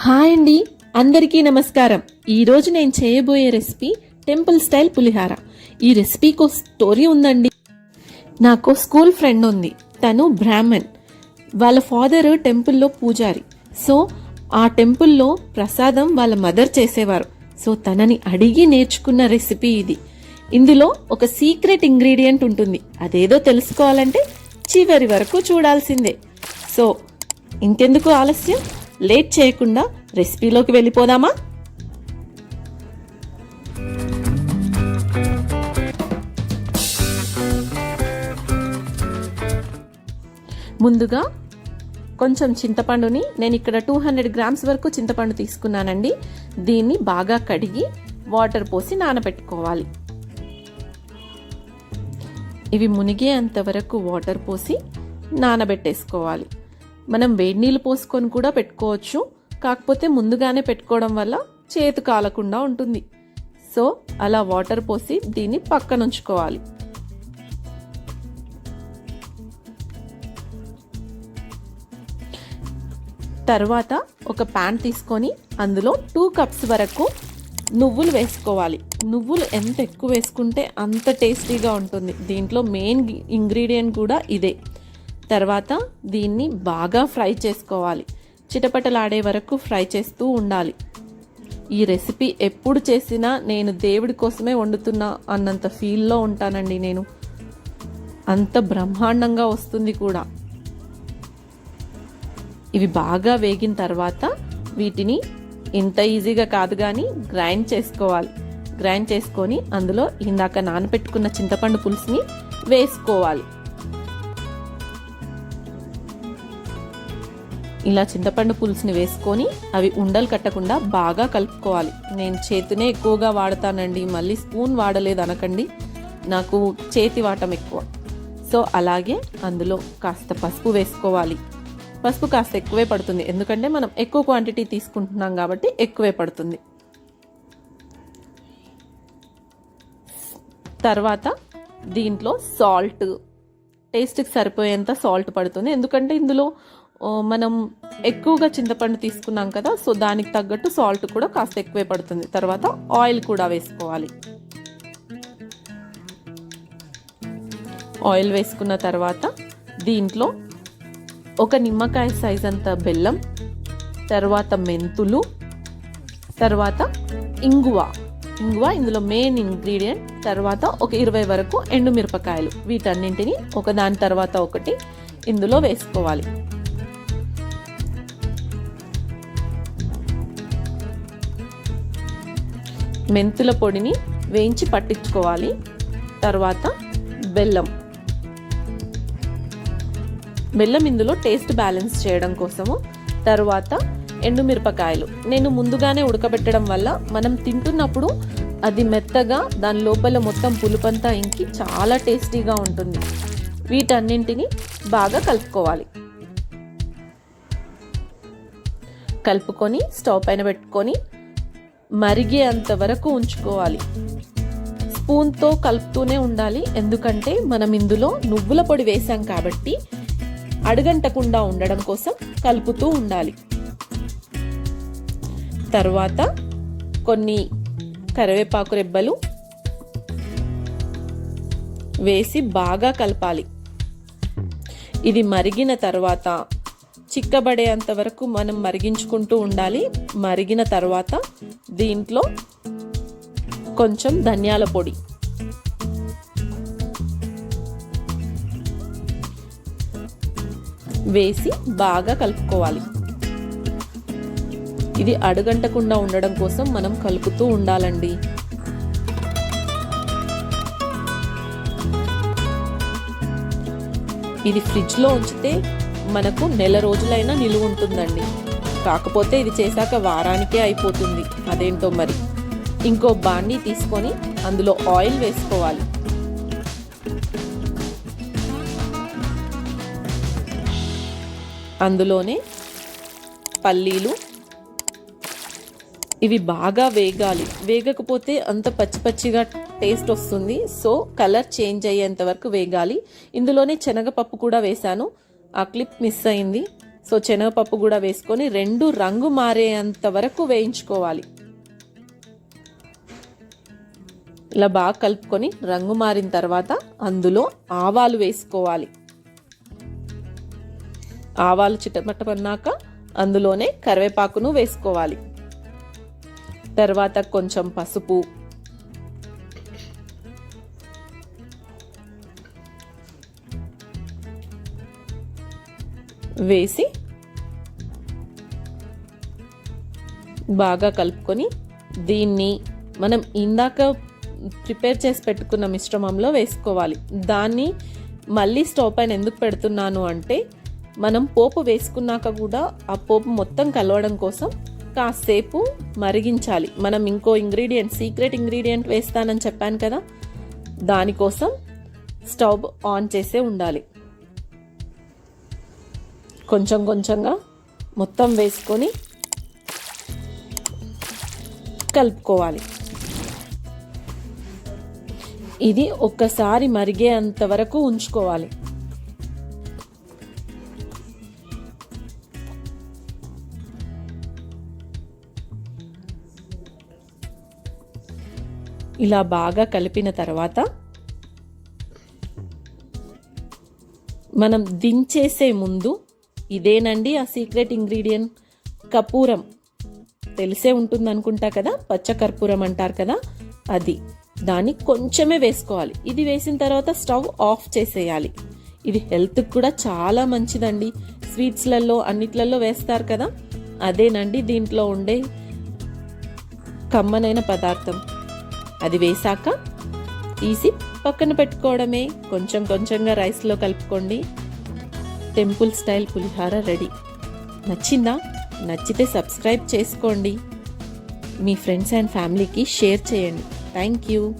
Hi అండి. అందరికీ నమస్కారం. ఈరోజు నేను చేయబోయే రెసిపీ టెంపుల్ స్టైల్ పులిహార. ఈ రెసిపీకి స్టోరీ ఉందండి. నాకు స్కూల్ ఫ్రెండ్ ఉంది. తను బ్రాహ్మణ్. వాళ్ళ ఫాదర్ టెంపుల్లో పూజారి. సో ఆ టెంపుల్లో ప్రసాదం వాళ్ళ మదర్ చేసేవారు. సో తనని అడిగి నేర్చుకున్న రెసిపీ ఇది. ఇందులో ఒక సీక్రెట్ ఇంగ్రీడియంట్ ఉంటుంది. అదేదో తెలుసుకోవాలంటే చివరి వరకు చూడాల్సిందే. సో ఇంకెందుకు ఆలస్యం? లేట్ చేయకుండా రెసిపీలోకి వెళ్ళిపోదామా? ముందుగా కొంచెం చింతపండుని నేను ఇక్కడ టూ హండ్రెడ్ గ్రామ్స్ వరకు చింతపండు తీసుకున్నానండి. దీన్ని బాగా కడిగి వాటర్ పోసి నానబెట్టుకోవాలి. ఇవి మునిగేంత వరకు వాటర్ పోసి నానబెట్టేసుకోవాలి. మనం వేడి నీళ్ళు పోసుకొని కూడా పెట్టుకోవచ్చు. కాకపోతే ముందుగానే పెట్టుకోవడం వల్ల చేతు కాలకుండా ఉంటుంది. సో అలా వాటర్ పోసి దీన్ని పక్కన ఉంచుకోవాలి తర్వాత ఒక ప్యాన్ తీసుకొని అందులో టూ కప్స్ వరకు నువ్వులు వేసుకోవాలి. నువ్వులు ఎంత ఎక్కువ వేసుకుంటే అంత టేస్టీగా ఉంటుంది. దీంట్లో మెయిన్ ఇంగ్రీడియంట్ కూడా ఇదే. తర్వాత దీన్ని బాగా ఫ్రై చేసుకోవాలి. చిటపటలాడే వరకు ఫ్రై చేస్తూ ఉండాలి. ఈ రెసిపీ ఎప్పుడు చేసినా నేను దేవుడి కోసమే వండుతున్నా అన్నంత ఫీల్లో ఉంటానండి నేను. అంత బ్రహ్మాండంగా వస్తుంది కూడా. ఇవి బాగా వేగిన తర్వాత వీటిని ఇంత ఈజీగా కాదు కానీ గ్రైండ్ చేసుకోవాలి. గ్రైండ్ చేసుకొని అందులో ఇందాక నానబెట్టుకున్న చింతపండు పులుసుని వేసుకోవాలి. ఇలా చింతపండు పులుసుని వేసుకొని అవి ఉండలు కట్టకుండా బాగా కలుపుకోవాలి. నేను చేతినే ఎక్కువగా వాడతానండి మళ్ళీ స్పూన్ వాడలేదు అనకండి. నాకు చేతి వాటం ఎక్కువ. సో అలాగే అందులో కాస్త పసుపు వేసుకోవాలి. పసుపు కాస్త ఎక్కువే పడుతుంది. ఎందుకంటే మనం ఎక్కువ క్వాంటిటీ తీసుకుంటున్నాం కాబట్టి ఎక్కువే పడుతుంది. తర్వాత దీంట్లో సాల్ట్ టేస్ట్కి సరిపోయేంత సాల్ట్ పడుతుంది. ఎందుకంటే ఇందులో మనం ఎక్కువగా చింతపండు తీసుకున్నాం కదా సో దానికి తగ్గట్టు సాల్ట్ కూడా కాస్త ఎక్కువే పడుతుంది. తర్వాత ఆయిల్ కూడా వేసుకోవాలి. ఆయిల్ వేసుకున్న తర్వాత దీంట్లో ఒక నిమ్మకాయ సైజ్ అంత బెల్లం తర్వాత మెంతులు తర్వాత ఇంగువ. ఇంగువ ఇందులో మెయిన్ ఇంగ్రీడియంట్ తర్వాత ఒక ఇరవై వరకు ఎండుమిరపకాయలు. వీటన్నింటిని ఒక దాని తర్వాత ఒకటి ఇందులో వేసుకోవాలి. మెంతుల పొడిని వేయించి పట్టించుకోవాలి. తర్వాత బెల్లం. బెల్లం ఇందులో టేస్ట్ బ్యాలెన్స్ చేయడం కోసము తర్వాత ఎండుమిరపకాయలు. నేను ముందుగానే ఉడకబెట్టడం వల్ల మనం తింటున్నప్పుడు అది మెత్తగా దాని లోపల మొత్తం పులుపంతా ఇంకి చాలా టేస్టీగా ఉంటుంది. వీటన్నింటిని బాగా కలుపుకోవాలి. కలుపుకొని స్టవ్ పైన పెట్టుకొని మరిగేంత వరకు ఉంచుకోవాలి. స్పూన్తో కలుపుతూనే ఉండాలి. ఎందుకంటే మనం ఇందులో నువ్వుల పొడి వేసాం కాబట్టి అడుగంటకుండా ఉండడం కోసం కలుపుతూ ఉండాలి. తర్వాత కొన్ని కరివేపాకు రెబ్బలు వేసి బాగా కలపాలి. ఇది మరిగిన తర్వాత చిక్కబడేంత వరకు మనం మరిగించుకుంటూ ఉండాలి. మరిగిన తర్వాత దీంట్లో కొంచెం ధనియాల పొడి. వేసి బాగా కలుపుకోవాలి. ఇది అడుగంటకుండా ఉండడం కోసం మనం కలుపుతూ ఉండాలండి. ఇది ఫ్రిడ్జ్లో ఉంచితే మనకు నెల రోజులైనా నిలువ ఉంటుందండి. కాకపోతే ఇది చేశాక వారానికే అయిపోతుంది. అదేంటో మరి? ఇంకో బాండీ తీసుకొని అందులో ఆయిల్ వేసుకోవాలి. అందులోనే పల్లీలు. ఇవి బాగా వేగాలి. వేగకపోతే అంత పచ్చి పచ్చిగా టేస్ట్ వస్తుంది. సో కలర్ చేంజ్ అయ్యేంత వరకు వేగాలి. ఇందులోనే శనగపప్పు కూడా వేశాను. ఆ క్లిప్ మిస్ అయింది. సో శనగపప్పు కూడా వేసుకొని రెండు రంగు మారేంత వరకు వేయించుకోవాలి. ఇలా బాగా కలుపుకొని రంగు మారిన తర్వాత అందులో ఆవాలు వేసుకోవాలి. ఆవాలు చిటమటమన్నాక అందులోనే కరివేపాకును వేసుకోవాలి. తర్వాత కొంచెం పసుపు వేసి బాగా కలుపుకొని దీన్ని మనం ఇందాక ప్రిపేర్ చేసి పెట్టుకున్న మిశ్రమంలో వేసుకోవాలి. దాన్ని మళ్ళీ స్టవ్ పైన ఎందుకు పెడుతున్నాను అంటే మనం పోపు వేసుకున్నాక కూడా ఆ పోపు మొత్తం కలవడం కోసం కాసేపు మరిగించాలి. మనం ఇంకో ఇంగ్రీడియంట్ సీక్రెట్ ఇంగ్రీడియంట్ వేస్తానని చెప్పాను కదా దానికోసం స్టవ్ ఆన్ చేసే ఉండాలి. కొంచెం కొంచెంగా మొత్తం వేసుకొని కలుపుకోవాలి. ఇది ఒక్కసారి మరిగేంత వరకు ఉంచుకోవాలి. ఇలా బాగా కలిపిన తర్వాత మనం దించేసే ముందు ఇదేనండి ఆ సీక్రెట్ ఇంగ్రీడియంట్. కర్పూరం తెలిసే ఉంటుంది అనుకుంటా కదా? పచ్చ కర్పూరం అంటారు కదా? అది. దాన్ని కొంచెమే వేసుకోవాలి. ఇది వేసిన తర్వాత స్టవ్ ఆఫ్ చేసేయాలి. ఇది హెల్త్కి కూడా చాలా మంచిదండి. స్వీట్స్లలో అన్నిట్లలో వేస్తారు కదా? అదేనండి దీంట్లో ఉండే కమ్మనైన పదార్థం. అది వేశాక తీసి పక్కన పెట్టుకోవడమే. కొంచెం కొంచెంగా రైస్లో కలుపుకోండి. టెంపుల్ స్టైల్ పులిహార రెడీ. నచ్చిందా? నచ్చితే సబ్స్క్రైబ్ చేసుకోండి. మీ ఫ్రెండ్స్ అండ్ ఫ్యామిలీకి షేర్ చేయండి. Thank you.